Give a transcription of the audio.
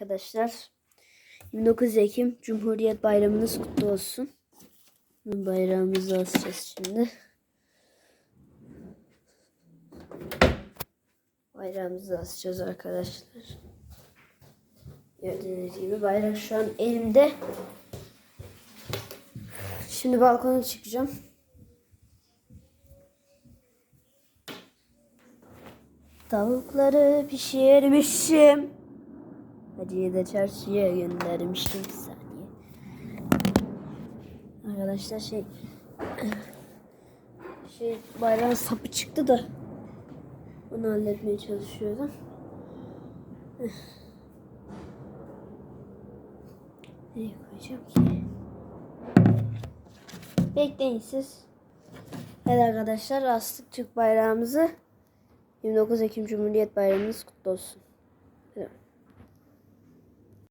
Arkadaşlar 29 Ekim Cumhuriyet Bayramınız kutlu olsun. Bayrağımızı asacağız şimdi. Bayrağımızı asacağız arkadaşlar. Gördüğünüz gibi bayrak şu an elimde. Şimdi balkona çıkacağım. Tavukları pişirmişim. Hacı'yı da çarşıya göndermiştim bir saniye. Arkadaşlar şey şey bayrağın sapı çıktı da onu halletmeye çalışıyordum. Nereye koyacağım ki? Bekleyin siz. Evet arkadaşlar astık Türk bayrağımızı. 29 Ekim Cumhuriyet Bayramınız kutlu olsun.